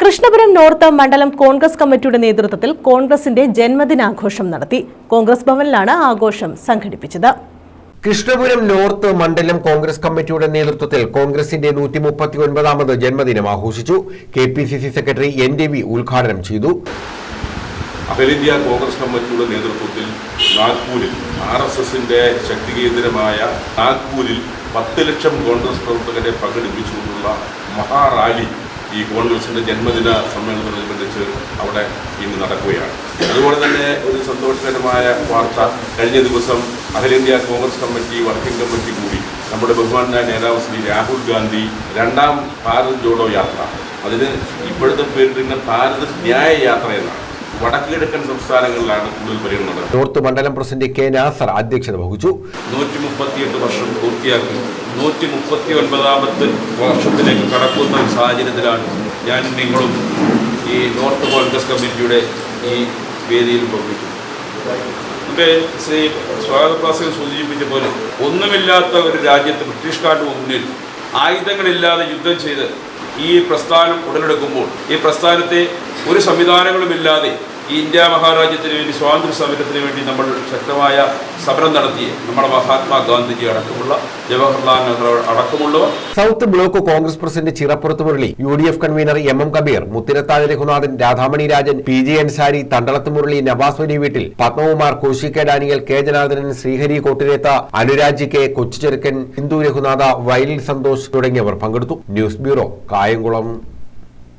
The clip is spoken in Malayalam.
കൃഷ്ണപുരം നോർത്ത് മണ്ഡലം കോൺഗ്രസ് കമ്മിറ്റിയുടെ നേതൃത്വത്തിൽ കോൺഗ്രസിന്റെ ജന്മദിനാഘോഷം നടത്തി. കോൺഗ്രസ് ഭവനിലാണ് ആഘോഷം സംഘടിപ്പിച്ചത്. കൃഷ്ണപുരം നോർത്ത് മണ്ഡലം കോൺഗ്രസ് കമ്മിറ്റിയുടെ നേതൃത്വത്തിൽ കോൺഗ്രസിന്റെ നൂറ്റി മുപ്പത്തി ഒൻപതാമത് ജന്മദിനം ആഘോഷിച്ചു. K P C C secretary N D V ഉദ്ഘാടനം ചെയ്തു. അഖിലേന്ത്യാ കോൺഗ്രസ് കമ്മിറ്റിയുടെ നേതൃത്വത്തിൽ നാഗ്പൂരിൽ ആർ എസ് എസിന്റെ ശക്തി കേന്ദ്രമായ നാഗ്പൂരിൽ പത്ത് ലക്ഷം കോൺഗ്രസ് പ്രവർത്തകരെ പങ്കെടുപ്പിച്ചുകൊണ്ടുള്ള മഹാറാലി ഈ കോൺഗ്രസിന്റെ ജന്മദിന സമ്മേളനത്തോടനുബന്ധിച്ച് അവിടെ ഇന്ന് നടക്കുകയാണ്. അതുപോലെ തന്നെ ഒരു സന്തോഷകരമായ വാർത്ത. കഴിഞ്ഞ ദിവസം അഖിലേന്ത്യാ കോൺഗ്രസ് കമ്മിറ്റി വർക്കിംഗ് കമ്മിറ്റി കൂടി നമ്മുടെ ബഹുമാനായ നേതാവ് ശ്രീ രാഹുൽ ഗാന്ധി രണ്ടാം ഭാരത് ജോഡോ യാത്ര. അതിന് ഇപ്പോഴത്തെ പേരിടുന്ന ഭാരത് ന്യായ യാത്ര എന്നാണ്. വടക്ക് കിഴക്കൻ സംസ്ഥാനങ്ങളിലാണ് കൂടുതൽ പരിഗണന. നോർത്ത് മണ്ഡലം പ്രസിഡന്റ് കെ നാസർ അധ്യക്ഷത വഹിച്ചു. നൂറ്റി മുപ്പത്തിയെട്ട് വർഷം പൂർത്തിയാക്കി. നൂറ്റി മുപ്പത്തി ഒൻപതാമത്തെ വർഷത്തിലേക്ക് കടക്കുന്ന സാഹചര്യത്തിലാണ് ഞാൻ നിങ്ങളും ഈ നോർത്ത് കോൺഗ്രസ് കമ്മിറ്റിയുടെ ഈ വേദിയിൽ പ്രവർത്തിക്കുന്നത്. നമുക്ക് ശ്രീ സ്വാഗത പ്രാസികൾ സൂചിപ്പിച്ച പോലെ ഒന്നുമില്ലാത്ത ഒരു രാജ്യത്ത് ബ്രിട്ടീഷുകാരുടെ മുന്നിൽ ആയുധങ്ങളില്ലാതെ യുദ്ധം ചെയ്ത് ഈ പ്രസ്ഥാനം ഉടലെടുക്കുമ്പോൾ ഈ പ്രസ്ഥാനത്തെ ഒരു സംവിധാനങ്ങളുമില്ലാതെ ഈ ഇന്ത്യ മഹാരാജ്യത്തിന് വേണ്ടി സ്വാതന്ത്ര്യ സമരത്തിന് വേണ്ടി നമ്മൾ ശക്തമായ സമരം നടത്തിയ നമ്മുടെ മഹാത്മാഗാന്ധിജി അടക്കമുള്ള ജവഹർലാൽ നെഹ്റു അടക്കമുള്ളവർ. South block Congress president Chirappurath Murali U D F convener M M Kabeer Muthirathazh Raghunathan Radhamani Rajan P J Ansari Thandalath Murali Navas വലി വീട്ടിൽ പത്മകുമാർ കോശി കെ ഡാനിയൽ കെ ജനാർദ്ദനൻ ശ്രീഹരി കോട്ടിരേത്ത അനുരാജ് കെ കൊച്ചുചെറുക്കൻ ഹിന്ദു രഘുനാഥ വയലിൽ സന്തോഷ് തുടങ്ങിയവർ പങ്കെടുത്തു. News bureau Kayamkulam.